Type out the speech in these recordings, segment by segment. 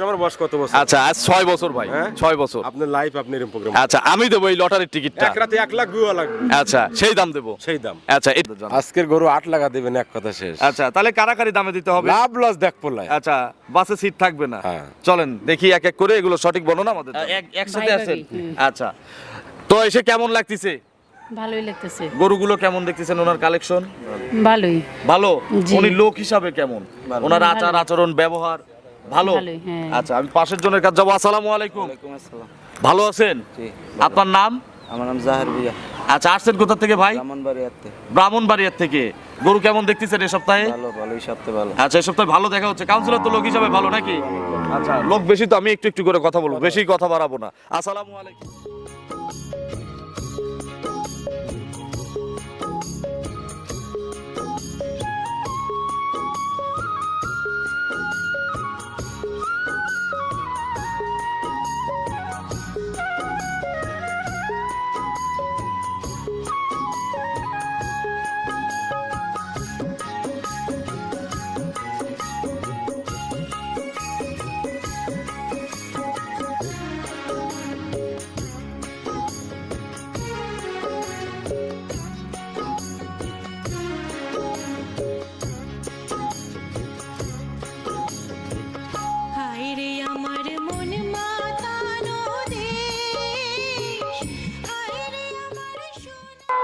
প্রোগ্রামের বয়স কত বছর? আচ্ছা আজ ছয় বছর ভাই হ্যাঁ? ছয় বছর। আপনার লাইফ আপনি এরকম প্রোগ্রাম আচ্ছা আমি দেবো এই লটারির টিকিটটা এক রাতে এক লাখ ভিউ লাগবে। আচ্ছা সেই দাম দেবো। সেই দাম। আচ্ছা। আজকের গরু আট লাখা দেবেন এক কথা শেষ। আচ্ছা তাহলে কারাকারি দামে দিতে হবে। লাভ লস দেখ পড়লাই আচ্ছা বাসে সিট থাকবে না। হ্যাঁ। চলেন দেখি এক এক করে এগুলো সঠিক বর্ণনা আমাদের এক একসাথে আসেন? আচ্ছা তো এসে কেমন লাগতেছে? ভালোই লাগতেছে। গরুগুলো কেমন দেখতেছেন ওনার কালেকশন ভালোই। ভালো? উনি লোক হিসাবে কেমন? ওনার আচার আচরণ ব্যবহার? ভালো? হ্যাঁ। আচ্ছা আমি পাশের জনের কাছে যাব। আসসালামু আলাইকুম। ভালো আছেন? আপনার নাম? আমার নাম জাহের ভুইয়া আচ্ছা আসছেন কোথা থেকে ভাই? ব্রাহ্মণবাড়িয়াতে ব্রাহ্মণবাড়িয়ার থেকে। গরু কেমন দেখতেছেন এই সপ্তাহে? ভালো ভালো এই সপ্তাহে ভালো। আচ্ছা এই সপ্তাহে ভালো দেখা হচ্ছে। কাউন্সিলর তো লোক হিসাবে ভালো নাকি? আচ্ছা লোক বেশি তো আমি একটু একটু করে কথা বলব। বেশি কথা বাড়াবো না। আসসালামু আলাইকুম।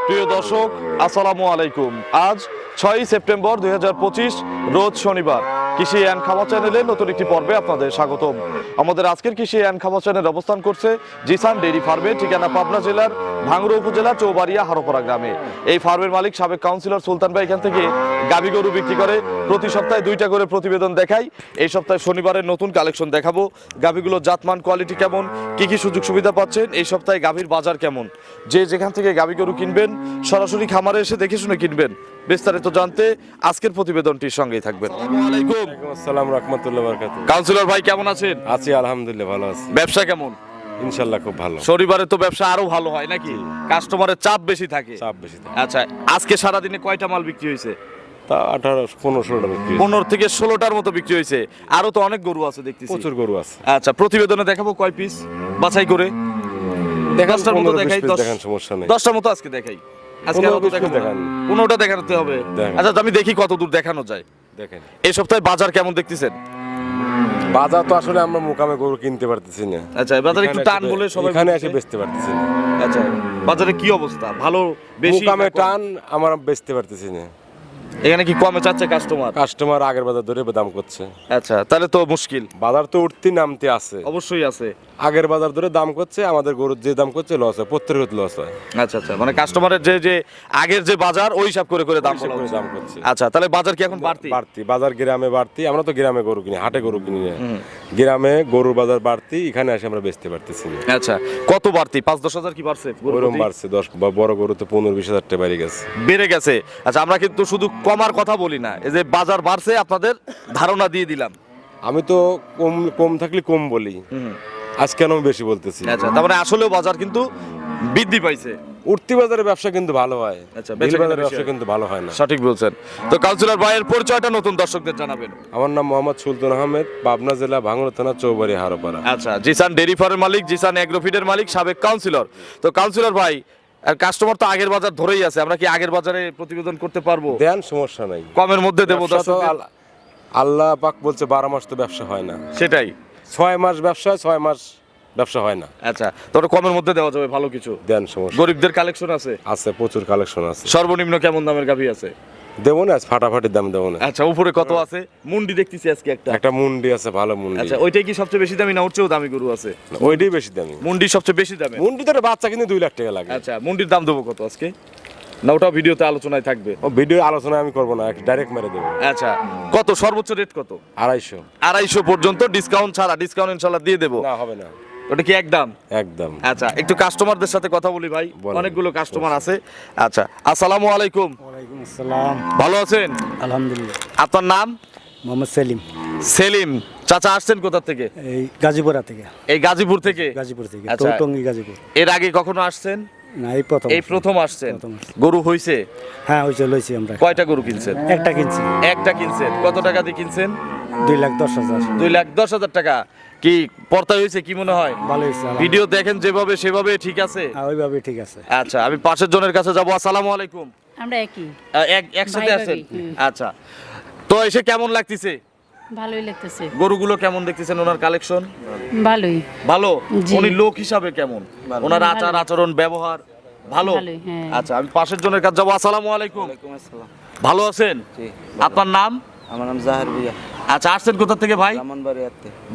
প্রিয় দর্শক আসসালামু আলাইকুম। আজ ছয়ই সেপ্টেম্বর দু হাজার পঁচিশ রোজ শনিবার। কৃষি অ্যান্ড খামার চ্যানেলে নতুন একটি পর্বে আপনাদের স্বাগতম। আমাদের আজকের কৃষি অ্যান্ড খামার চ্যানেল অবস্থান করছে জিসান ডেইরি ফার্মে, ঠিকানা পাবনা জেলার ভাঙ্গুড়া উপজেলার চৌবাড়িয়া, হারোপাড়া গ্রামে। এই ফার্মের মালিক সাবেক কাউন্সিলর সুলতান ভাই এখান থেকে গাবি গরু বিক্রি করে প্রতি সপ্তাহে দুইটা করে প্রতিবেদন দেখাই। এই সপ্তাহে শনিবারের নতুন কালেকশন দেখাবো। গাভিগুলোর জাতমান, কোয়ালিটি কেমন? কি কি সুযোগ সুবিধা পাচ্ছেন? এই সপ্তাহে গাভীর বাজার কেমন? যে যেখান থেকে গাভি গরু কিনবেন, সরাসরি খামারে এসে দেখে শুনে কিনবেন। বিস্তারিত জানতে আজকের প্রতিবেদনটির সঙ্গেই থাকবেন। আলাইকুম। আসসালাম রহমতুল্লাহ বরকাত কাউন্সিলর ভাই কেমন আছেন? আছি আলহামদুলিল্লাহ ভালো আছি। ব্যবসা কেমন? ইনশাল্লাহ খুব ভালো। শনিবারে তো ব্যবসা আরও ভালো হয় নাকি? কাস্টমারের চাপ বেশি থাকে। চাপ বেশি থাকে। আচ্ছা আজকে সারাদিনে কয়টা মাল বিক্রি হয়েছে? তা আঠারো পনেরো ষোলোটা বিক্রি। পনেরো থেকে ষোলোটার মতো বিক্রি হয়েছে। আরও তো অনেক গরু আছে দেখতেছি। প্রচুর গরু আছে। আচ্ছা প্রতিবেদনে দেখাবো কয় পিস বাছাই করে। দেখান সমস্যা নেই। দশটার মতো আজকে দেখাই। আজকে আরও দেখাবো দেখান। দেখাতে হবে। আচ্ছা আমি দেখি কত দূর দেখানো যায়। দেখেন। এই সপ্তাহে বাজার কেমন দেখতেছেন? বাজার তো আসলে আমরা মোকামে গরু কিনতে পারতেছি না। আচ্ছা বাজারে একটু টান বলে সবাই এখানে এসে বেচতে পারতেছি না। আচ্ছা বাজারে কি অবস্থা? ভালো বেশি মোকামে টান আমরা বেচতে পারতেছি না। এখানে কি কমে চাচ্ছে কাস্টমার কাস্টমার আগের বাজার ধরে দাম করছে। আচ্ছা তাহলে তো মুশকিল। বাজার তো উঠতে নামতে আছে। অবশ্যই আছে। আগের বাজার ধরে দাম করছে আমাদের গরুর যে দাম করছে লস হয় প্রত্যেকের লস হয়। আচ্ছা আচ্ছা মানে কাস্টমারের যে যে আগের যে বাজার ওই হিসাব করে করে দাম করে দাম করছে। আচ্ছা তাহলে বাজার কি এখন বাড়তি? বাড়তি বাজার গ্রামে বাড়তি আমরা তো গ্রামে গরু কিনি হাটে গরু কিনি। না গ্রামে গরুর বাজার বাড়তি এখানে এসে আমরা বেচতে পারতেছি আচ্ছা কত বাড়তি? পাঁচ দশ হাজার কি বাড়ছে গরু ওরকম বাড়ছে দশ বা বড় গরু তো পনেরো বিশ হাজার টাকা বেড়ে গেছে। বেড়ে গেছে। আচ্ছা আমরা কিন্তু শুধু কমার কথা বলি না। এই যে বাজার বাড়ছে আপনাদের ধারণা দিয়ে দিলাম। আমি তো কম কম থাকলে কম বলি। আজ কেন আমি বেশি বলতেছি। আচ্ছা তার মানে আসলেও বাজার কিন্তু বৃদ্ধি পাইছে। উঠতি বাজারের ব্যবসা কিন্তু ভালো হয়। আচ্ছা, বেশি ব্যবসা কিন্তু ভালো হয় না। সঠিক বলছেন। তো কাউন্সিলর ভাইয়ের পরিচয়টা নতুন দর্শকদের জানাবেন। আমার নাম মোহাম্মদ সুলতান আহমেদ পাবনা জেলা ভাঙড়া থানা চৌবাড়ি হারোপাড়া। আচ্ছা জিসান ডেরি ফার্মের মালিক জিসান এগ্রোফিডের মালিক সাবেক কাউন্সিলর। তো কাউন্সিলর ভাই কাস্টমার তো আগের বাজার ধরেই আছে আমরা কি আগের বাজারে প্রতিবেদন করতে পারব? দেন সমস্যা নাই। কমের মধ্যে দেবো আল্লাহ পাক বলছে বারো মাস তো ব্যবসা হয় না। সেটাই। ছয় মাস ব্যবসা হয়, ছয় মাস ব্যবসা হয় না। আচ্ছা তোর কমের মধ্যে দেওয়া যাবে ভালো কিছু? দেন সমস্যা গরিবদের কালেকশন আছে? আছে প্রচুর কালেকশন আছে। সর্বনিম্ন কেমন দামের গাভি আছে? দেবো না আজ ফাটাফাটি দাম দেবো না। আচ্ছা উপরে কত আছে? মুন্ডি দেখতেছি আজকে একটা। একটা মুন্ডি আছে ভালো মুন্ডি। আচ্ছা ওইটাই কি সবচেয়ে বেশি দামি না ওর চেয়েও দামি গরু আছে? ওইটাই বেশি দামি। মুন্ডি সবচেয়ে বেশি দামি? মুন্ডি তো বাচ্চা কিন্তু দুই লাখ টাকা লাগে। আচ্ছা মুন্ডির দাম দেবো কত আজকে? না ওটাও ভিডিওতে আলোচনায় থাকবে। ও ভিডিও আলোচনা আমি করব না ডাইরেক্ট মেরে দেবো। আচ্ছা কত? সর্বোচ্চ রেট কত? আড়াইশো। আড়াইশো পর্যন্ত ডিসকাউন্ট ছাড়া ডিসকাউন্ট ইনশাল্লাহ দিয়ে দেবো। না হবে না। ওটা কি একদম? একদম। আচ্ছা একটু কাস্টমারদের সাথে কথা বলি ভাই। অনেকগুলো কাস্টমার আছে। আচ্ছা আসসালামু আলাইকুম। ওয়ালাইকুম আসসালাম। ভালো আছেন? আলহামদুলিল্লাহ। আপনার নাম? মোহাম্মদ সেলিম। সেলিম। চাচা আসছেন কোথা থেকে? এই গাজীপুরা থেকে। এই গাজীপুর থেকে? গাজীপুর থেকে আচ্ছা। গাজীপুর। এর আগে কখনো আসছেন? না এই প্রথম এই প্রথম আসছেন? গরু হইছে? হ্যাঁ হয়েছে লইছি আমরা। কয়টা গরু কিনছেন? একটা কিনছি। একটা কিনছেন। কত টাকা দিয়ে কিনছেন? দুই লাখ দশ হাজার। দুই লাখ দশ হাজার টাকা। কি পর্তায় হয়েছে কি মনে হয়? ভালো হয়েছে ভিডিও দেখেন যেভাবে সেভাবে ঠিক আছে? হ্যাঁ, ওইভাবে ঠিক আছে। আচ্ছা আমি পাশের জনের কাছে যাব। আসসালামু আলাইকুম। আমরা একই। এক- একসাথে আছেন? আচ্ছা। তো এসে কেমন লাগতেছে? ভালোই লাগতেছে। গরুগুলো কেমন দেখতেছেন ওনার কালেকশন ভালোই। ভালো? উনি লোক হিসাবে কেমন? ওনার আচার আচরণ ব্যবহার ভালো? হ্যাঁ। আচ্ছা আমি পাশের জনের কাছে যাব। আসসালামু আলাইকুম। ভালো আছেন? জি আপনার নাম? আমার নাম জাহের ভুইয়া। আচ্ছা আসছেন কোথা থেকে ভাই?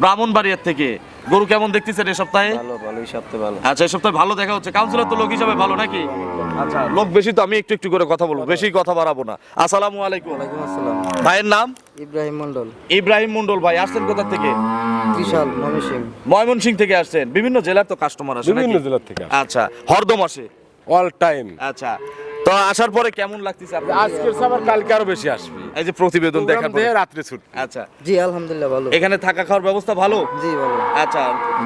ব্রাহ্মণবাড়িয়ার থেকে। গরু কেমন দেখতেছেন এই সপ্তাহে? ভালো ভালো এই সপ্তাহে ভালো। আচ্ছা এই সপ্তাহে ভালো দেখা হচ্ছে। কাউন্সিলর তো লোক হিসাবে ভালো নাকি? আচ্ছা। লোক বেশি তো আমি একটু একটু করে কথা বলব। বেশি কথা বাড়াবো না। আসসালামু আলাইকুম। আসসালাম। ভাইয়ের নাম? ইব্রাহিম মন্ডল ইব্রাহিম মন্ডল ভাই আসছেন কোথা থেকে? সিং ময়মনসিং থেকে আসছেন। বিভিন্ন জেলার তো কাস্টমার আসে বিভিন্ন জেলার থেকে আচ্ছা হরদম আসে। অল টাইম আচ্ছা তো আসার পরে কেমন লাগতেছে আজকের আবার কালকে আরও বেশি আসবে। এই যে প্রতিবেদন দেখার পরে। রাত্রে ছুট। আচ্ছা। জি আলহামদুলিল্লাহ ভালো। এখানে থাকা খাওয়ার ব্যবস্থা ভালো? জি ভালো। আচ্ছা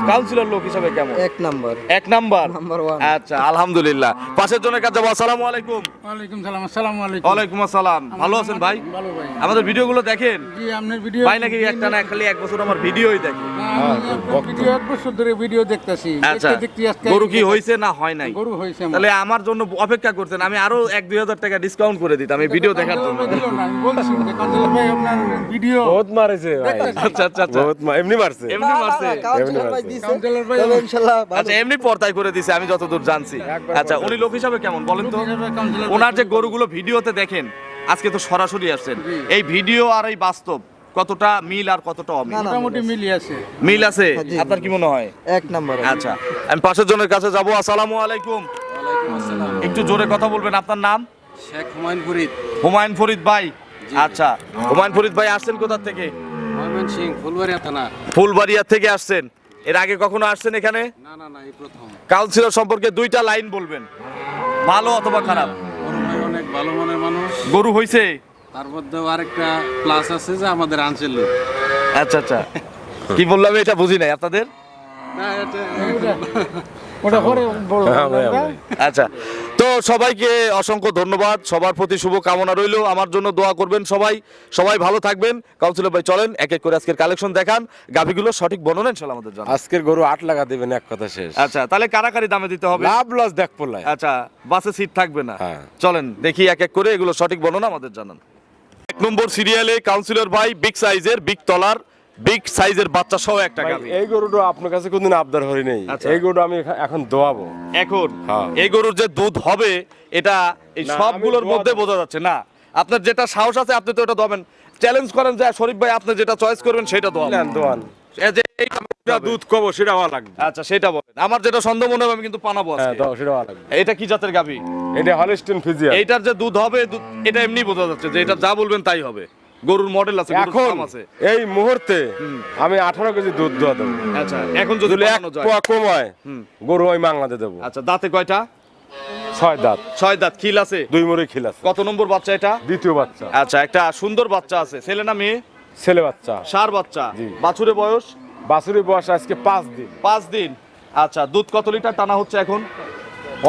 কাউন্সিলর লোক হিসাবে কেমন? এক নাম্বার। এক নাম্বার? নাম্বার ওয়ান আচ্ছা আলহামদুলিল্লাহ। পাশের জনের কাছে যাব আসসালামু আলাইকুম। ওয়ালাইকুম সালাম আসসালামু আলাইকুম। ওয়ালাইকুম আসসালাম। ভালো আছেন ভাই? ভালো ভাই। আমাদের ভিডিওগুলো দেখেন। জি আপনার ভিডিও ভাই নাকি একটা না খালি এক বছর আমার ভিডিওই দেখে। আমি আপনার ভিডিও এক বছর ধরে ভিডিও দেখতেছি। আচ্ছা। দেখতে দেখতে আজকে গরু কি হয়েছে না হয় নাই? গরু হয়েছে তাহলে আমার জন্য অপেক্ষা করতেন আমি আরও এক দুই হাজার টাকা ডিসকাউন্ট করে দিতাম এই ভিডিও দেখার জন্য। দিল না, আমি বলছি যে কাঞ্চন ভাই আপনার ভিডিও বহুত মারেছে আচ্ছা আচ্ছা আচ্ছা। বহুত এমনি মারছে। মারছে? ইনশাআল্লাহ আচ্ছা এমনি পর্দায় করে দিছে আমি যতদূর জানছি। আচ্ছা উনি লোক হিসাবে কেমন বলেন তো? ওনার যে গরুগুলো ভিডিওতে দেখেন আজকে তো সরাসরি আসছেন। এই ভিডিও আর এই বাস্তব কতটা মিল আর কতটা অমিল? মোটামুটি মিলি আছে। মিল আছে? আপনার কি মনে হয়? এক নাম্বার। আচ্ছা আমি পাশের জনের কাছে যাব। আসসালামু আলাইকুম। একটু জোরে কথা বলবেন। আপনার নাম? শেখ হুমায়ুন ফরিদ। হুমায়ুন ফরিদ ভাই। আচ্ছা হুমায়ুন ফরিদ ভাই আসছেন কোথা থেকে? ময়মন সিং ফুলবাড়িয়া থানা। ফুলবাড়িয়া থেকে আসছেন। এর আগে কখনো আসছেন এখানে? না না না এই প্রথম। কাউন্সিলর সম্পর্কে দুইটা লাইন বলবেন। ভালো অথবা খারাপ? অনেক ভালো মনের মানুষ। গরু হইছে? তার মধ্যেও আরেকটা প্লাস আছে যে আমাদের লোক আচ্ছা আচ্ছা। কি বললাম এটা বুঝি নাই আপনাদের? না এটা হ্যাঁ। আচ্ছা তো সবাইকে অসংখ্য ধন্যবাদ। সবার প্রতি শুভ কামনা রইল। আমার জন্য দোয়া করবেন সবাই। সবাই ভালো থাকবেন। কাউন্সিলর ভাই চলেন এক এক করে আজকের কালেকশন দেখান। গাভিগুলো সঠিক বর্ণনা ইনশাল্লাহ আমাদের জানান আজকের গরু আট লাগা দিবেন এক কথা শেষ। আচ্ছা তাহলে কারাকারি দামে দিতে হবে? লাভ লস দেখ পড়লাই আচ্ছা বাসে সিট থাকবে না। হ্যাঁ। চলেন দেখি এক এক করে এগুলো সঠিক বর্ণনা আমাদের জানান। এক নম্বর সিরিয়ালে কাউন্সিলর ভাই বিগ সাইজের বিগ তলার বিগ সাইজের বাচ্চা সহ একটা গাড়ি এই গরুটা আপনার কাছে কোনদিন আবদার হরি নেই আচ্ছা। এই গরুটা আমি এখন দোয়াবো। এখন হ্যাঁ। এই গরুর যে দুধ হবে এটা এই সবগুলোর মধ্যে বোঝা যাচ্ছে। না আপনার যেটা সাহস আছে আপনি তো এটা দবেন চ্যালেঞ্জ করেন যে শরীফ ভাই আপনি যেটা চয়েস করবেন সেটা দোয়ান। এই যে এই যেটা দুধ কবো সেটা হওয়া লাগবে। আচ্ছা সেটা বলেন। আমার যেটা সন্দেহ মনে হবে আমি কিন্তু পানাবো হ্যাঁ আজকে। দাও সেটা হওয়া লাগবে। এটা কি জাতের গাভি? এটা হলিস্টিন ফিজিয়ান এইটার যে দুধ হবে দুধ- এটা এমনি বোঝা যাচ্ছে যে এটা যা বলবেন তাই হবে। গরুর মডেল আছে গরুর এখন দাম আছে। এই মুহূর্তে আমি আঠারো কেজি দুধ দেবো। আচ্ছা এখন যদি যদি এক বানানো যায়। পোয়া কমায় হুম। গরু আমি মাংলাতে দেবো। আচ্ছা দাঁতে কয়টা? ছয় দাঁত। ছয় দাঁত খিল আছে? দুই মুড়ি খিল আছে। কত নম্বর বাচ্চা এটা? দ্বিতীয় বাচ্চা। আচ্ছা একটা সুন্দর বাচ্চা আছে। ছেলে না মেয়ে? ছেলে বাচ্চা। সার বাচ্চা। বাছুরে বয়স? বাছুরি বয়স আজকে পাঁচ দিন। পাঁচ দিন। আচ্ছা দুধ কত লিটার টানা হচ্ছে এখন?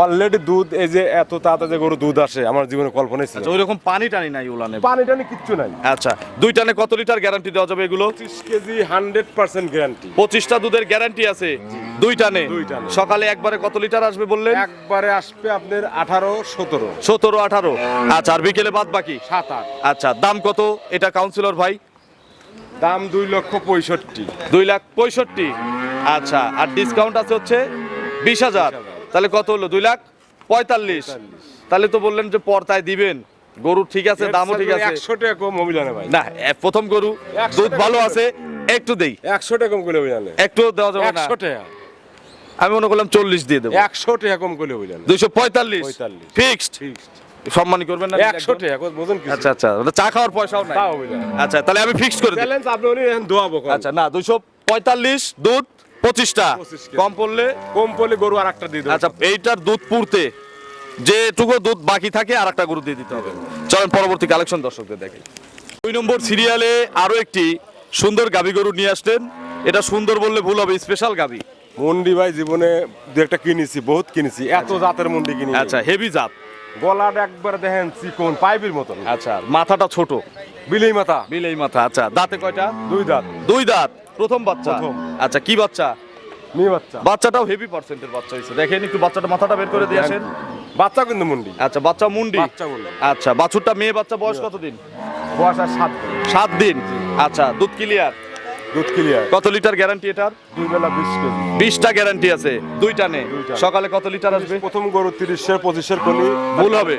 অলরেডি দুধ এই যে এত তাড়াতাড়ি গরু দুধ আসে আমার জীবনে কল্পনাই ছিল আচ্ছা ওই রকম পানি টানি নাই উলানে? পানি টানি কিচ্ছু নাই। আচ্ছা দুই টানে কত লিটার গ্যারান্টি দেওয়া যাবে এগুলো? পঁচিশ কেজি হান্ড্রেড পার্সেন্ট গ্যারান্টি পঁচিশটা দুধের গ্যারান্টি আছে? দুই টানে। সকালে একবারে কত লিটার আসবে বললেন? একবারে আসবে আপনার আঠারো সতেরো। সতেরো আঠারো। আচ্ছা আর বিকেলে বাদ বাকি? সাত আট। আচ্ছা দাম কত? এটা কাউন্সিলর ভাই। দাম দুই লক্ষ পঁয়ষট্টি। দুই লাখ পঁয়ষট্টি? আচ্ছা আর ডিসকাউন্ট আছে হচ্ছে বিশ হাজার। তাহলে কত হলো? দুই লাখ পঁয়তাল্লিশ। তাহলে তো বললেন যে পর্তায় দিবেন। গরু ঠিক আছে দামও ঠিক আছে। একশো টাকা কম অভিযানে ভাই। না প্রথম গরু দুধ ভালো আছে একটু দেই। একশো টাকা কম করে অভিযানে একটু দেওয়া যাবে না। একশো টাকা। আমি মনে করলাম চল্লিশ দিয়ে দেবো। একশো টাকা কম করে অভিযানে দুইশো পঁয়তাল্লিশ। 45 ফিক্সড সম্মানী করবেন না একশো একদম? টাকা বোঝেন কি আচ্ছা আচ্ছা ওটা চা খাওয়ার পয়সাও নাই। আচ্ছা তাহলে আমি ফিক্সড করে দিই। চ্যালেঞ্জ আপনি উনি এখন দোয়াবো। আচ্ছা না দুইশো পঁয়তাল্লিশ দুধ পঁচিশটা। 25 কেজি। কম পড়লে? কম পড়লে গরু আর একটা দিয়ে দেবো। আচ্ছা এইটার দুধ পুরতে যেটুকু দুধ বাকি থাকে আর একটা গরু দিয়ে দিতে হবে। চলেন পরবর্তী কালেকশন দর্শকদের দেখে। দুই নম্বর সিরিয়ালে আরও একটি সুন্দর গাবি গরু নিয়ে আসলেন। এটা সুন্দর বললে ভুল হবে স্পেশাল গাবি মন্ডি ভাই জীবনে দু একটা কিনেছি বহুত কিনেছি। এত জাতের মন্ডি কিনি। আচ্ছা হেভি জাত। গলাটা একবারে দেখেন চিকন পাইপের মতন। আচ্ছা মাথাটা ছোট। বিলেই মাথা। বিলেই মাথা আচ্ছা দাঁতে কয়টা? দুই দাঁত। দুই দাঁত প্রথম বাচ্চা? প্রথম। আচ্ছা কি বাচ্চা? মেয়ে বাচ্চা। বাচ্চাটাও হেভি পার্সেন্টের বাচ্চা হয়েছে। দেখেন একটু বাচ্চাটা মাথাটা বের করে দিয়ে আসেন। বাচ্চা কিন্তু মুন্ডি। আচ্ছা বাচ্চা মুন্ডি? বাচ্চা মুন্ডি। আচ্ছা বাছুরটা মেয়ে বাচ্চা বয়স কতদিন? বয়স আর সাত দিন। সাত দিন। আচ্ছা দুধ ক্লিয়ার দুধ ক্লিয়ার কত লিটার গ্যারান্টি এটার? দুই বেলা বিশ কেজি। বিশটা গ্যারান্টি আছে দুইটা নে সকালে কত লিটার আসবে? প্রথম গরু তিরিশের পঁচিশের কলি। ভুল হবে।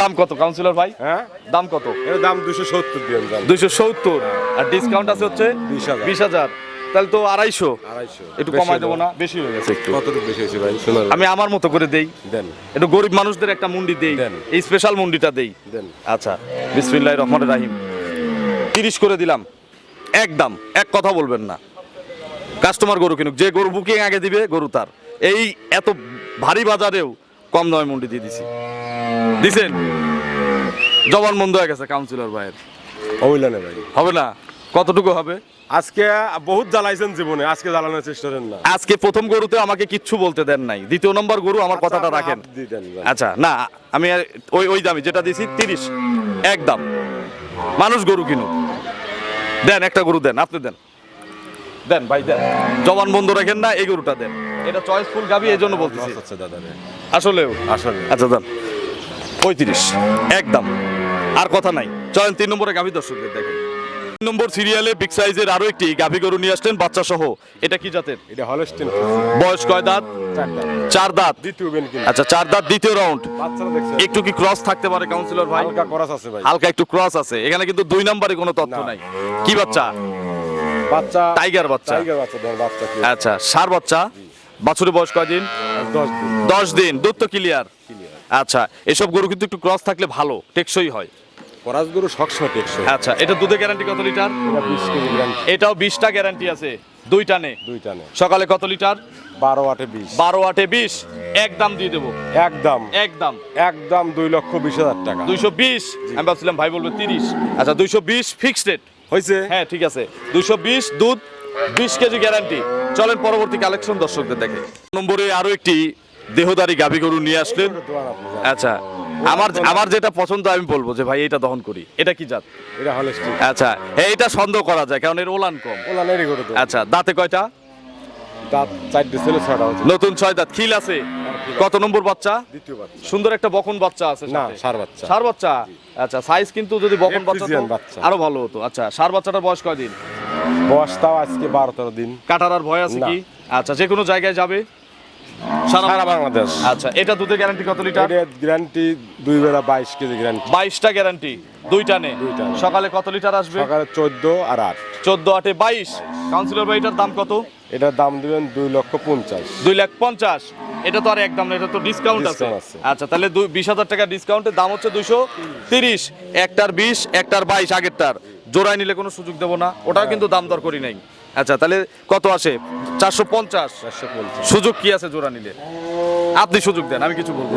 দাম কত কাউন্সিলর ভাই? হ্যাঁ? দাম কত? এর দাম দুশো সত্তর দিয়ে দুইশো সত্তর। আর ডিসকাউন্ট আছে হচ্ছে বিশ হাজার। তাহলে তো আড়াইশো। একটু কমাই দেবো না? বেশি হয়ে গেছে একটু। কতটুকু বেশি হয়েছে ভাই? আমি আমার মতো করে দেই। দেন। একটু গরিব মানুষদের একটা মুন্ডি দেই। দেন। এই স্পেশাল মুন্ডিটা দেই। দেন। আচ্ছা বিসমিল্লাহ রহমান রাহিম। তিরিশ করে দিলাম। একদম এক কথা বলবেন না। কাস্টমার গরু কিনুক যে গরু বুকিং আগে দিবে গরু তার। এই এত ভারী বাজারেও কম দামে মুন্ডি দিয়ে দিছি। দিছেন? জবান বন্ধ হয়ে গেছে কাউন্সিলর ভাইয়ের। ভাই। হবে না? কতটুকু হবে? আজকে বহুত জ্বালাইছেন জীবনে আজকে জ্বালানোর চেষ্টা করেন না। আজকে প্রথম গরুতে আমাকে কিচ্ছু বলতে দেন নাই। দ্বিতীয় নম্বর গরু আমার কথাটা আচ্ছা, রাখেন। দেন, দেন। আচ্ছা না আমি ওই ওই দামি যেটা দিয়েছি তিরিশ। একদম। মানুষ গরু কিনুক। দেন একটা গরু দেন আপনি দেন। দেন ভাই দেন। জবান বন্ধ রাখেন না এই গরুটা দেন। এটা চয়েসফুল গাবি এই জন্য বলতেছি। আচ্ছা দাদা রে। আসলেও আসলে। আচ্ছা দেন। পঁয়ত্রিশ। একদম। আর কথা নাই। চলেন তিন নম্বরে গাভি দর্শকদের দেখেন। নম্বর সিরিয়ালে বিগ সাইজের আরও একটি গাভী গরু নিয়ে আসলেন বাচ্চা সহ এটা কি জাতের? এটা হলস্টিন বয়স কয় দাঁত? চার দাঁত। দ্বিতীয় আচ্ছা চার দাঁত দ্বিতীয় রাউন্ড একটু কি ক্রস থাকতে পারে কাউন্সিলর ভাই? হালকা করাস আছে ভাই। হালকা একটু ক্রস আছে। এখানে কিন্তু দুই নম্বরে কোনো তথ্য নাই। কি বাচ্চা? বাচ্চা টাইগার বাচ্চা। টাইগার বাচ্চা দেন বাচ্চা কি? আচ্ছা সার বাচ্চা? বাছুরের বয়স কয়দিন দশ দিন। দশ দিন। দুধ তো ক্লিয়ার আচ্ছা এসব গরু কিন্তু একটু ক্রস থাকলে ভালো টেকসই হয়। করাস গরু সবসময় টেকসই। আচ্ছা এটা দুধের গ্যারান্টি কত লিটার? এটাও বিশটা গ্যারান্টি আছে দুইটা নে দুইটা নে সকালে কত লিটার? বারো আটে বিশ। বারো আটে বিশ একদম দিয়ে দেবো। একদম। একদম একদম দুই লক্ষ বিশ হাজার টাকা। দুইশো বিশ আমি ভাবছিলাম ভাই বলবে তিরিশ। আচ্ছা দুইশো বিশ ফিক্সড রেট হয়েছে? হ্যাঁ ঠিক আছে। দুইশো বিশ দুধ বিশ কেজি গ্যারান্টি চলেন পরবর্তী কালেকশন দর্শকদের দেখে। নম্বরে আরও একটি দেহদারি গাভী গরু নিয়ে আসলেন। আচ্ছা আমার আমার যেটা পছন্দ আমি বলব যে ভাই এটা দহন করি। এটা কি জাত? এটা হলস্টিন আচ্ছা হ্যাঁ এটা সন্দেহ করা যায় কারণ এর ওলান কম। ওলা নেরি গরু তো আচ্ছা দাঁতে কয়টা? দাঁত চারটে ছিল হচ্ছে নতুন ছয় দাঁত খিল আছে? কত নম্বর বাচ্চা? দ্বিতীয় বাচ্চা। সুন্দর একটা বকন বাচ্চা আছে না সার বাচ্চা। ষাঁড় বাচ্চা? আচ্ছা সাইজ কিন্তু যদি বকন বাচ্চা। আরও ভালো হতো। আচ্ছা সার বাচ্চাটার বয়স কয়দিন? বয়স তাও আজকে বারো তেরো দিন। কাটার আর ভয় আছে কি? আচ্ছা যে কোনো জায়গায় যাবে? সারা বাংলাদেশ। আচ্ছা এটা দুধের গ্যারান্টি কত লিটার? গ্যারান্টি দুই বেলা বাইশ কেজি গ্যারান্টি বাইশটা গ্যারান্টি দুইটা নে। দুইটা নে। সকালে কত লিটার আসবে? সকালে চোদ্দ আর আট। চোদ্দ আটে বাইশ। কাউন্সিলর ভাই এটার দাম কত? এটার দাম দিবেন দুই লক্ষ পঞ্চাশ। দুই লাখ পঞ্চাশ। এটা তো আর একদম না এটা তো ডিসকাউন্ট আছে। আচ্ছা তাহলে দুই বিশ হাজার টাকা ডিসকাউন্টের দাম হচ্ছে দুইশো তিরিশ। একটার বিশ একটার বাইশ আগেরটার। জোড়ায় নিলে কোনো সুযোগ দেবো না। ওটাও কিন্তু দাম দর করি নাই। আচ্ছা তাহলে কত আসে? চারশো পঞ্চাশ। সুযোগ কি আছে জোড়া নিলে? আপনি সুযোগ দেন আমি কিছু বলব।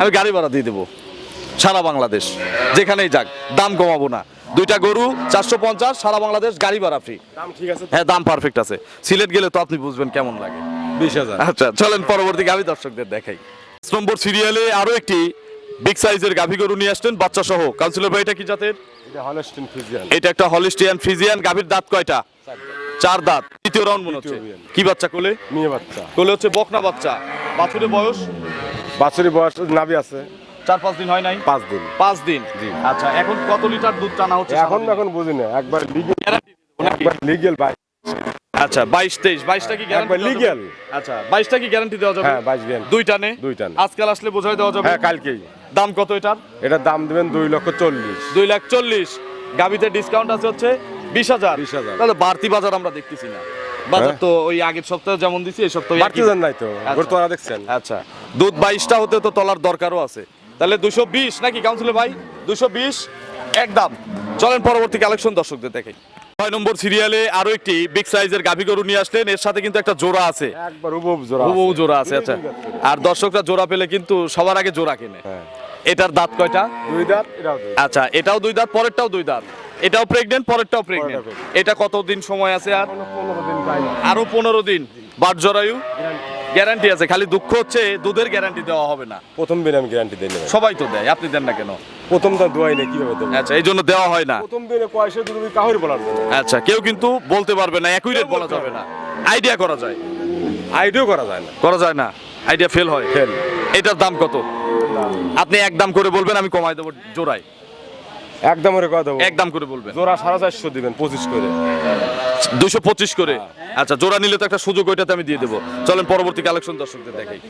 আমি গাড়ি ভাড়া দিয়ে দেবো। সারা বাংলাদেশ যেখানেই যাক দাম কমাবো না। দুইটা গরু চারশো পঞ্চাশ সারা বাংলাদেশ গাড়ি ভাড়া ফ্রি দাম ঠিক আছে হ্যাঁ দাম পারফেক্ট আছে। সিলেট গেলে তো আপনি বুঝবেন কেমন লাগে। বিশ হাজার। আচ্ছা চলেন পরবর্তী গাভী দর্শকদের দেখাই। নম্বর সিরিয়ালে আরও একটি বিগ সাইজের গাভী গরু নিয়ে আসলেন বাচ্চা সহ কাউন্সিলর ভাই এটা কি জাতের? এটা ফিজিয়ান একটা হলিস্টিয়ান ফ্রিজিয়ান গাভীর দাঁত কয়টা? চার দাঁত তৃতীয় রাউন্ড মনে হচ্ছে। কি বাচ্চা কোলে? মেয়ে বাচ্চা। কোলে হচ্ছে বকনা বাচ্চা। বাছুরের বয়স? বাছুরি বয়স নাভি আছে। চার পাঁচ দিন হয় নাই? পাঁচ দিন। পাঁচ দিন? জি। আচ্ছা এখন কত লিটার দুধ টানা হচ্ছে এখন এখন বুঝি না একবার লিগেল একবার লিগেল বাইশ। আচ্ছা বাইশ তেইশ। বাইশটা কি একবার গ্যারান্টি লিগেল আচ্ছা বাইশটা কি গ্যারান্টি দেওয়া যাবে? হ্যাঁ বাইশ গ্যান দুইটা নে দুইটা নে। আজকাল আসলে বোঝাই দেওয়া যাবে? হ্যাঁ কালকেই। দাম কত এটার? এটার দাম দিবেন দুই লক্ষ চল্লিশ। দুই লাখ চল্লিশ। গাবিতে ডিসকাউন্ট আছে হচ্ছে বিশ হাজার। 20,000 তাহলে বাড়তি বাজার আমরা দেখতেছি না। বাজার হ্যাঁ। তো ওই আগের সপ্তাহে যেমন দিছি এই সপ্তাহে বাড়তি নাই তো তোরা দেখছেন। আচ্ছা। দুধ বাইশটা হতে তো তলার দরকারও আছে। তাহলে দুশো বিশ নাকি কাউন্সিলর ভাই? দুশো বিশ একদম। চলেন পরবর্তী কালেকশন দর্শকদের ছয় নম্বর সিরিয়ালে আরও একটি বিগ সাইজের গাভী গরু নিয়ে আসলেন। এর সাথে কিন্তু একটা জোড়া হুবহু আছে। জোড়া আছে আচ্ছা। আর দর্শকরা জোড়া পেলে কিন্তু সবার আগে জোড়া কিনে। হ্যাঁ। এটার দাঁত কয়টা? দুই দাঁত। আচ্ছা এটাও দুই দাঁত পরেরটাও দুই দাঁত। এটাও প্রেগনেন্ট পরেরটাও প্রেগনেন্ট এটা কতদিন সময় আছে আর? আরও পনেরো দিন বাট জরায়ু? গ্যারান্টি আছে খালি দুঃখ হচ্ছে দুধের গ্যারান্টি দেওয়া হবে না। প্রথম দিন আমি গ্যারান্টি দিই না সবাই তো দেয় আপনি দেন না কেন? প্রথম তো দোয়াই নেই কীভাবে দেবো? আচ্ছা এই জন্য দেওয়া হয় না। প্রথম দিনে কয়সে তুমি কাহরি বলার আচ্ছা কেউ কিন্তু বলতে পারবে না একই রেট বলা যাবে না। আইডিয়া করা যায়। আইডিও করা যায় না। করা যায় না। আইডিয়া ফেল হয়। ফেল এটার দাম কত? আপনি এক দাম করে বলবেন আমি কমাই দেবো জোড়ায়। একদম করে কথা একদম করে বলবেন। জোড়া সাড়ে চারশো দিবেন পঁচিশ করে। দুশো পঁচিশ করে। আচ্ছা জোড়া নিলে তো একটা সুযোগ ওইটাতে আমি দিয়ে দেবো। চলেন পরবর্তী কালেকশন দর্শকদের দেখাই।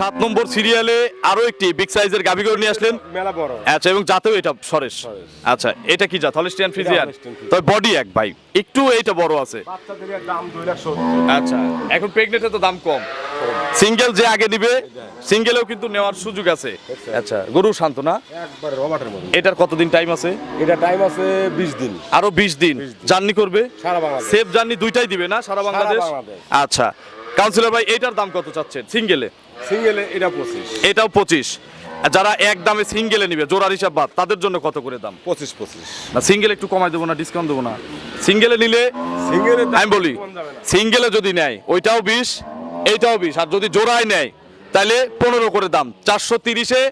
সাত নম্বর সিরিয়ালে আরও একটি বিগ সাইজের গাভি করে নিয়ে আসলেন। মেলা বড়। আচ্ছা এবং জাতেও এটা সরেশ। আচ্ছা এটা কি জাত? হলিস্টিয়ান ফিজিয়ান তবে বডি এক ভাই। একটু এইটা বড় আছে। আচ্ছা এখন প্রেগনেন্টে তো দাম কম। সিঙ্গেল যে আগে নিবে সিঙ্গেলেও কিন্তু নেওয়ার সুযোগ আছে। আচ্ছা গরু শান্ত না? একবারে রবাটের মতো। এটার কতদিন টাইম আছে? এটা টাইম আছে বিশ দিন। আরও বিশ দিন। জার্নি করবে? সারা বাংলাদেশ। সেফ জার্নি দুইটাই দিবে না সারা বাংলাদেশ। আচ্ছা কাউন্সিলর ভাই এটার দাম কত চাচ্ছেন? সিঙ্গেলে সিঙ্গেলে এটা পঁচিশ। এটাও পঁচিশ। আর যারা এক দামে সিঙ্গেলে নিবে জোড়ার হিসাব বাদ তাদের জন্য কত করে দাম? পঁচিশ পঁচিশ। না সিঙ্গেল একটু কমাই দেবো না ডিসকাউন্ট দেবো না। সিঙ্গেলে নিলে সিঙ্গেলের আমি বলি সিঙ্গেলে যদি নেয় ওইটাও বিশ এইটাও বিশ। আর যদি জোড়ায় নেয় তাহলে পনেরো করে দাম। চারশো তিরিশে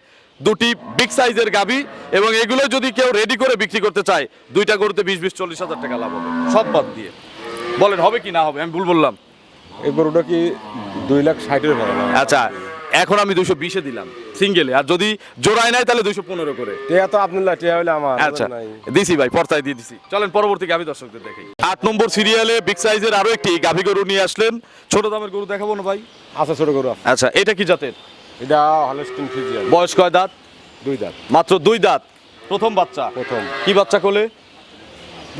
দুটি বিগ সাইজের গাবি এবং এগুলো যদি কেউ রেডি করে বিক্রি করতে চায় দুইটা গরুতে বিশ বিশ চল্লিশ হাজার টাকা লাভ হবে। সব বাদ দিয়ে। বলেন হবে কি না হবে? আমি ভুল বললাম। এই গরুটা কি দুই লাখ ষাটের ভালো আচ্ছা এখন আমি দুইশো বিশে দিলাম সিঙ্গেলে আর যদি জোড়ায় নেয় তাহলে দুইশো পনেরো করে। টিয়া তো আপনার টিয়া হলে আমার আচ্ছা নাই। দিছি ভাই পর্তায় দিয়ে দিছি। চলেন পরবর্তী গাভী দর্শকদের দেখি আট নম্বর সিরিয়ালে বিগ সাইজের আরও একটি গাভী গরু নিয়ে আসলেন। ছোট দামের গরু দেখাবো না ভাই? আচ্ছা ছোট গরু আচ্ছা এটা কি জাতের? এটা হলস্টিন ফিজিয়ান বয়স কয় দাঁত? দুই দাঁত। মাত্র দুই দাঁত। প্রথম বাচ্চা? প্রথম। কি বাচ্চা কোলে?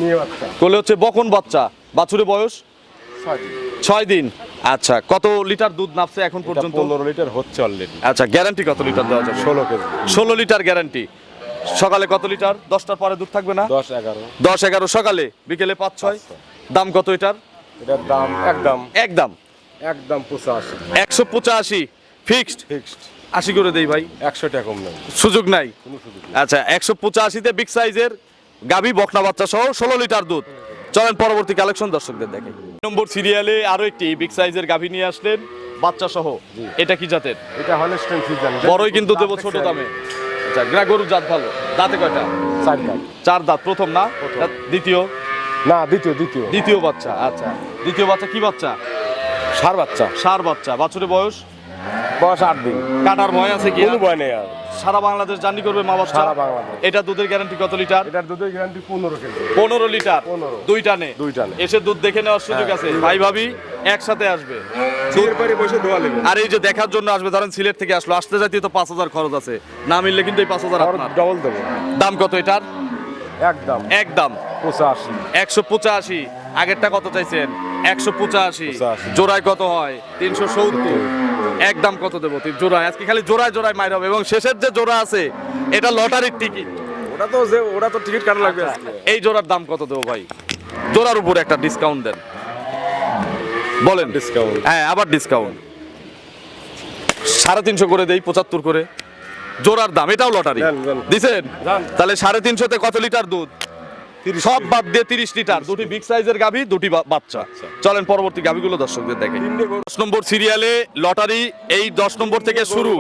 নিয়ে বাচ্চা। কোলে হচ্ছে বকন বাচ্চা। বাছুরের বয়স? ছয় দিন। ছয় দিন। আচ্ছা কত লিটার দুধ নাপছে এখন পর্যন্ত? পনেরো লিটার হচ্ছে অলরেডি আচ্ছা গ্যারান্টি কত লিটার দেওয়া যাবে? ষোলো কেজি। ষোলো লিটার গ্যারান্টি সকালে কত লিটার? দশটার পরে দুধ থাকবে না? দশ এগারো। দশ এগারো সকালে বিকেলে পাঁচ ছয়। দাম কত এটার? এটার দাম একদম। একদম। একদম পঁচাশি। একশো পঁচাশি। ফিক্সড ফিক্সড আশি করে দেই ভাই। একশো টাকা কম নেই। সুযোগ নাই? কোনো সুযোগ আচ্ছা একশো পঁচাশিতে বিগ সাইজের গাবি বকনা বাচ্চা সহ ষোলো লিটার দুধ। চলেন পরবর্তী কালেকশন দর্শকদের দেখে নম্বর সিরিয়ালে আরও একটি বিগ সাইজের গাভী নিয়ে আসলেন বাচ্চা সহ এটা কি জাতের? এটা হলস্টিন ফিজিয়ান বড়ই কিন্তু দেবো ছোট দামে। আচ্ছা গ্রা গরুর জাত ভালো। দাঁতে কয়টা? চার দাঁত। চার দাঁত প্রথম না? দ্বিতীয়? না দ্বিতীয় দ্বিতীয়। দ্বিতীয় বাচ্চা আচ্ছা। দ্বিতীয় বাচ্চা কি বাচ্চা? সার বাচ্চা। সার বাচ্চা। বাছুরের বয়স? বয়স আট দিন। কাটার ভয় আছে কি কোনো ভয় নেই আর। সারা বাংলাদেশ জার্নি করবে মা বাচ্চা সারা বাংলাদেশ। এটা দুধের গ্যারান্টি কত লিটার? এটার দুধের গ্যারান্টি পনেরো কেজি। পনেরো লিটার? 15 দুইটা নে দুইটা নে। এসে দুধ দেখে নেওয়ার সুযোগ আছে। ভাই ভাবি একসাথে আসবে। পারে বসে দোয়া নেবে আর এই যে দেখার জন্য আসবে ধরেন সিলেট থেকে আসলো আসতে যাইতে তো পাঁচ হাজার খরচ আছে। না মিললে কিন্তু এই পাঁচ হাজার আপনার। ডবল দেবো। দাম কত এটার? একদম। একদম। পঁচাশি। একশো পঁচাশি। আগেরটা কত চাইছেন? একশো পঁচাশি। 85 জোড়ায় কত হয়? তিনশো সত্তর। একদম কত দেবো? জোড়ায়। আজকে খালি জোড়ায় জোড়ায় মাইর হবে। এবং শেষের যে জোড়া আছে এটা লটারির টিকিট ওটা তো যে ওটা তো টিকিট কাটা লাগবে। এই জোড়ার দাম কত দেবো ভাই? জোড়ার উপর একটা ডিসকাউন্ট দেন। বলেন। ডিসকাউন্ট হ্যাঁ আবার ডিসকাউন্ট সাড়ে তিনশো করে দেই পঁচাত্তর করে। জোড়ার দাম এটাও লটারি। দিছেন? তাহলে সাড়ে তিনশোতে কত লিটার দুধ? সব বাদ দিয়ে তিরিশ লিটার। দুটি বিগ সাইজের গাভি দুটি বাচ্চা। চলেন পরবর্তী গাভিগুলো দর্শকদের দেখে। দশ নম্বর সিরিয়ালে লটারি এই দশ নম্বর থেকে শুরু।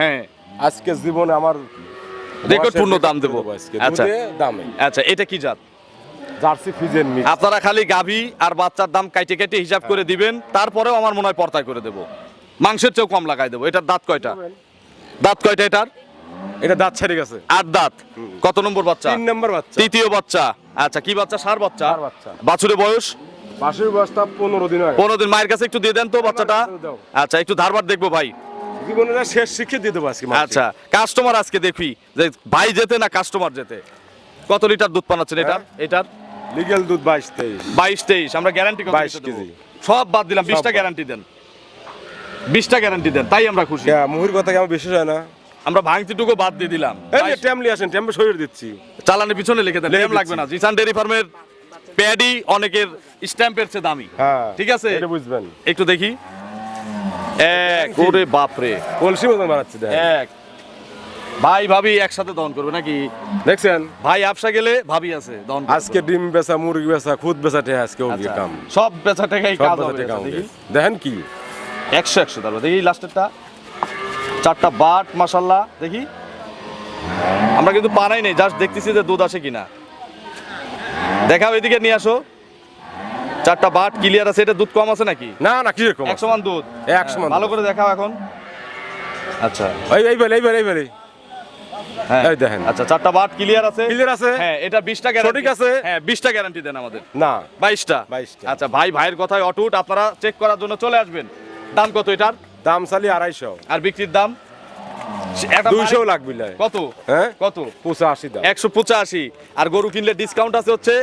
হ্যাঁ। আজকে জীবনে আমার রেকর্ড পূর্ণ দাম দেবো। আচ্ছা। দামে। আচ্ছা এটা কি জাত? জার্সি ফিজেন মিক্স আপনারা খালি গাভী আর বাচ্চার দাম কাইটে কেটে হিসাব করে দিবেন তারপরেও আমার মনে হয় পর্তায় করে দেবো। মাংসের চেয়েও কম লাগাই দেবো। এটার দাঁত কয়টা? দাঁত কয়টা এটার? এটা দাঁত ছেড়ে গেছে। আর দাঁত? কত নম্বর বাচ্চা? তিন নম্বর বাচ্চা। তৃতীয় বাচ্চা। আচ্ছা কি বাচ্চা? সার বাচ্চা। বাছুরের বয়স? পাশের বয়সটা পনেরো দিন হয় পনেরো দিন। মায়ের কাছে একটু দিয়ে দেন তো বাচ্চাটা। আচ্ছা একটু ধারবার দেখব ভাই। জীবনে না শেষ দিয়ে দেবো আজকে আচ্ছা কাস্টমার আজকে দেখি। যে ভাই যেতে না কাস্টমার যেতে? কত লিটার দুধ পানাচ্ছেন এটার? হ্যাঁ। এটার? লিগেল দুধ বাইশ তেইশ। বাইশ তেইশ। আমরা গ্যারান্টি 22 কেজি। সব বাদ দিলাম বিশটা। গ্যারান্টি দেন। বিশটা গ্যারান্টি দেন তাই আমরা খুশি। হ্যাঁ মুহির কথা আমার বিশেষ হয় না? আমরা ভাঙতিটুকু বাদ দিয়ে দিলাম। এই যে ট্যামলি আসেন ট্যাম্পে শরীর দিচ্ছি। চালানের পিছনে লিখে দেন টাইম লাগবে না। জিসান ডেরি ফার্মের প্যাডি অনেকের স্ট্যাম্পের চেয়ে দামি। হ্যাঁ ঠিক আছে? এটা বুঝবেন। একটু দেখি। এক ওরে বাপরে। কলসি মতন বানাচ্ছি দেখেন। এক। ভাই ভাবি একসাথে দহন করবে নাকি? দেখছেন? ভাই আপসা গেলে ভাবি আছে দহন আজকে ডিম বেচা মুরগি বেচা খুদ বেচা টে আজকে ওর আচ্ছা, কাম। সব বেচা টাকাই কাজ হবে দেখেন কি? একশো একশো তারপর দেখি লাস্টেরটা চারটা বাট মাসাল্লাহ দেখি। আমরা কিন্তু পানাই নেই জাস্ট দেখতেছি যে দুধ আসে কিনা। দেখাও এদিকে নিয়ে আসো। চারটা বাট ক্লিয়ার আছে এটা দুধ কম আছে নাকি? না না কি রকম এক সমান দুধ। এক সমান ভালো করে দেখাও এখন। আচ্ছা। এই এই বেলে এই বেলে এই বেলে। হ্যাঁ। এই দেখেন। আচ্ছা চারটা বাট ক্লিয়ার আছে? ক্লিয়ার আছে? হ্যাঁ এটা বিশটা গ্যারান্টি সঠিক আছে? হ্যাঁ বিশটা গ্যারান্টি দেন আমাদের। না। বাইশটা। 22টা। আচ্ছা ভাই ভাইয়ের কথায় অটুট আপনারা চেক করার জন্য চলে আসবেন। দাম কত এটার? দাম চালি আড়াইশো। আর বিক্রির দাম? দুইশো লাগবে কত? হ্যাঁ? কত? পঁচাশি দাম। একশো পঁচাশি। আর গরু কিনলে ডিসকাউন্ট আছে হচ্ছে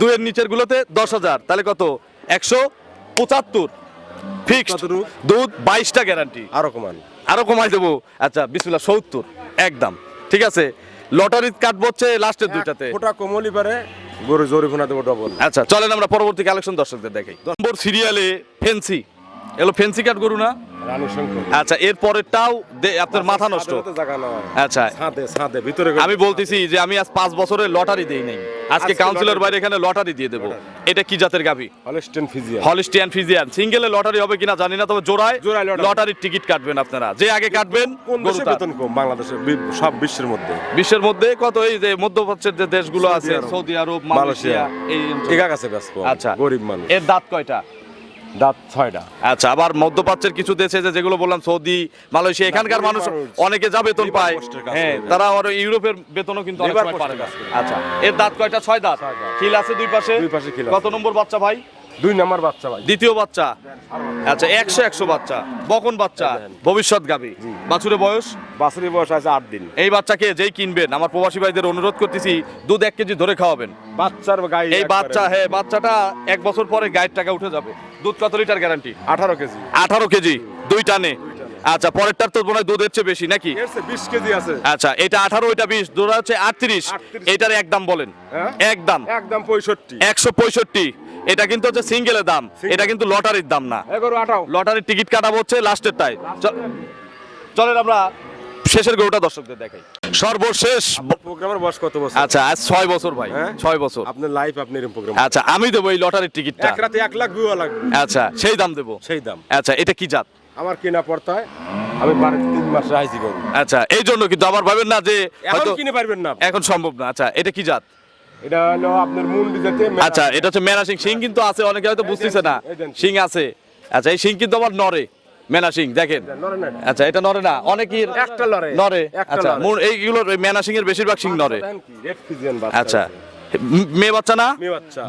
দুইয়ের নিচের গুলোতে দশ হাজার। তাহলে কত? একশো পঁচাত্তর। কতটুকু? দুধ বাইশটা গ্যারান্টি আরও কমান। আরও কমাই দেবো। আচ্ছা বিসমিল্লাহ সত্তর। একদম। ঠিক আছে? লটারি কাটবো হচ্ছে লাস্টের দুইটাতে। ওটা কমলি পারে গরু জরি ফোনা দেবো ডবল আচ্ছা চলেন আমরা পরবর্তী কালেকশন দর্শকদের দেখাই। নম্বর সিরিয়ালে ফেন্সি এলো ফেন্সি কাট গরু না? আচ্ছা এর পরেরটাও আপনার মাথা নষ্ট। আচ্ছা। ভিতরে আমি বলতেছি যে আমি আজ পাঁচ বছরের লটারি দেই নাই। আজকে কাউন্সিলর বাইরে এখানে লটারি দিয়ে দেবো। এটা কি জাতের গাভি? Holstein Friesian Holstein Friesian. সিঙ্গেলে lottery হবে কিনা জানি না তবে জোড়ায় জোড়ায়। লটারির টিকিট কাটবেন আপনারা। যে আগে কাটবেন কোন দেশে বেতন কম? বাংলাদেশে সব বিশ্বের মধ্যে। বিশ্বের মধ্যে কত? এই যে মধ্যপ্রাচ্যের যে দেশগুলো আছে সৌদি আরব, মালয়েশিয়া। এই। একা কাছে ব্যস্ত। আচ্ছা। গরিব মানুষ। এর দাঁত কয়টা? দাঁত ছয়টা। আচ্ছা আবার মধ্যপ্রাচ্যের কিছু দেশে যে যেগুলো বললাম সৌদি মালয়েশিয়া এখানকার মানুষ। অনেকে যা বেতন পায়। হ্যাঁ তারা আরও ইউরোপের বেতনও কিন্তু অনেক পারে। আচ্ছা এর দাঁত কয়টা? ছয় দাঁত? খিল আছে দুই পাশে? দুই পাশে খিল কত নম্বর বাচ্চা ভাই? দুই নাম্বার বাচ্চা ভাই। দ্বিতীয় বাচ্চা। আচ্ছা একশো একশো বাচ্চা। বকন বাচ্চা ভবিষ্যৎ গাবি বাছুরের বয়স? বাছুরি বয়স আছে আট দিন। এই বাচ্চাকে যেই কিনবেন আমার প্রবাসী ভাইদের অনুরোধ করতেছি দুধ এক কেজি ধরে খাওয়াবেন। বাচ্চার গাই এই বাচ্চা হ্যাঁ বাচ্চাটা এক বছর পরে গায়ের টাকা উঠে যাবে। দুধ কত লিটার গ্যারান্টি? আঠারো কেজি। আঠারো কেজি দুই টানে। আচ্ছা পরেরটার তো মনে হয় দুধ হচ্ছে বেশি নাকি? বিশ কেজি আছে। আচ্ছা এটা আঠারো এটা বিশ দুটা হচ্ছে আটত্রিশ। 38 এটার একদম বলেন। হ্যাঁ? একদম একদম পঁয়ষট্টি। একশো পঁয়ষট্টি। এটা কিন্তু হচ্ছে সিঙ্গেলের দাম। এটা কিন্তু লটারির দাম না। লটারির টিকিট কাটাবো হচ্ছে লাস্টের টাই। চলেন আমরা শেষের গরুটা দর্শকদের দেখাই। সর্বশেষ প্রোগ্রামের বয়স কত বছর? আচ্ছা আজ বছর ভাই। হ্যাঁ? বছর। আপনার লাইফ আপনি এরকম প্রোগ্রাম আচ্ছা আমি দেবো এই লটারির টিকিটটা। এক রাতে এক লাখ ভিউ লাগবে। আচ্ছা সেই দাম দেবো। সেই দাম। আচ্ছা এটা কি জাত? আমার কেনা পড়তে হয়। আমি তিন মাস রাইছি করব আচ্ছা এই জন্য কিন্তু আবার ভাবেন না যে এখন হয়তো কিনে পারবেন না এখন সম্ভব না। আচ্ছা এটা কি জাত? এটা হলো আপনার মুন্ডি জাতে আচ্ছা এটা হচ্ছে মেনা সিং। সিং কিন্তু আছে অনেকে হয়তো বুঝতেছে না। সিং আছে। আচ্ছা এই সিং কিন্তু আবার মেনা সিং দেখেন। আচ্ছা এটা নরে না অনেকেই একটা লড়ে। আচ্ছা এইগুলো মেনা সিং এর বেশিরভাগ সিং আচ্ছা মেয়ে বাচ্চা না?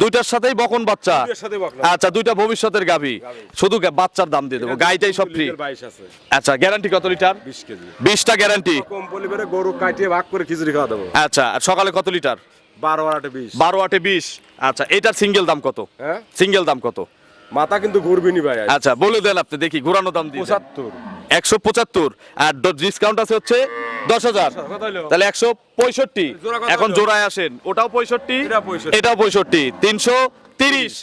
দুইটার সাথেই বকন বাচ্চা। আচ্ছা দুইটা ভবিষ্যতের গাভী। শুধু বাচ্চার দাম দিয়ে দেবো। গাইটাই সব ফ্রি আচ্ছা গ্যারান্টি কত লিটার? বিশটা গ্যারান্টি গরু কাটিয়ে ভাগ করে খিচুড়ি খাওয়া দেবো। আচ্ছা সকালে কত লিটার? বারো আটে বিশ। বারো আটে বিশ। আচ্ছা এটার সিঙ্গেল দাম কত? হ্যাঁ? সিঙ্গেল দাম কত? মাথা কিন্তু ঘুরবিনি ভাই আচ্ছা বলে দেন আপনি দেখি ঘুরানো দাম দিয়ে। পঁচাত্তর। একশো পঁচাত্তর। আর ডিসকাউন্ট আছে হচ্ছে দশ হাজার? তাহলে একশো পঁয়ষট্টি। এখন জোড়ায় আসেন। ওটাও পঁয়ষট্টি 65 এটাও পঁয়ষট্টি। তিনশো তিরিশ।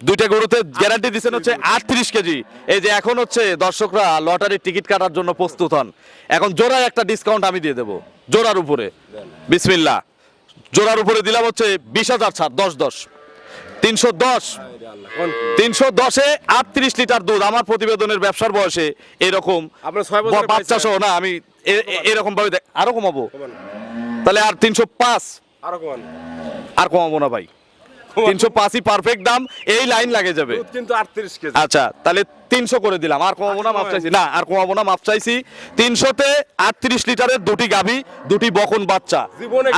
দুইটা গরুতে গ্যারান্টি দিচ্ছেন হচ্ছে আটত্রিশ কেজি। এই যে এখন হচ্ছে দর্শকরা লটারির টিকিট কাটার জন্য প্রস্তুত হন। এখন জোড়ায় একটা ডিসকাউন্ট আমি দিয়ে দেবো। জোড়ার উপরে। বিসমিল্লা জোড়ার উপরে দিলাম হচ্ছে বিশ হাজার ছাড় দশ দশ। তিনশো দশ। তিনশো দশে আটত্রিশ লিটার দুধ। আমার প্রতিবেদনের ব্যবসার বয়সে এরকম বাচ্চা সহ না আমি এরকম ভাবে দেখ- আরও কমাবো? তাহলে আর তিনশো পাঁচ। আর কমাবো না ভাই। তিনশো পাঁচই পারফেক্ট দাম এই লাইন লাগে যাবে। কিন্তু আটত্রিশ কেজি। আচ্ছা তাহলে তিনশো করে দিলাম। আর কমাবো না মাপ চাইছি। না আর কমাবো না মাপ চাইছি। তিনশোতে আটত্রিশ লিটারের দুটি গাভী দুটি বকন বাচ্চা।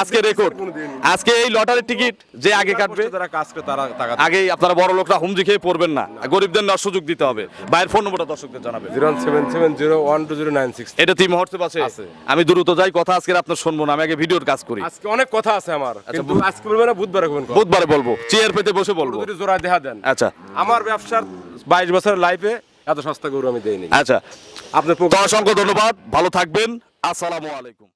আজকে রেকর্ড আজকে এই লটারির টিকিট যে আগে কাটবে আগেই আপনারা বড় লোকরা হুমজি খেয়ে পড়বেন না। গরিবদের না সুযোগ দিতে হবে। ভাইয়ের ফোন নম্বরটা দর্শকদের জানাবে zero seven seven zero one two zero nine six এটা তিন মুহূর্তে আছে। আমি দ্রুত যাই কথা আজকে আপনার শুনব না। আমি আগে ভিডিওর কাজ করি। আজকে অনেক কথা আছে আমার। কিন্তু আজকে বলবেন না বুধবারে বুধবারে বলব। চেয়ার পেতে বসে বলব। জোড়া দেখা দেন। আচ্ছা। আমার ব্যবসার বাইশ বছরের লাইফে এত সস্তা গরু আমি দেইনি। আচ্ছা। আপনার অসংখ্য ধন্যবাদ। ভালো থাকবেন। আসসালামু আলাইকুম।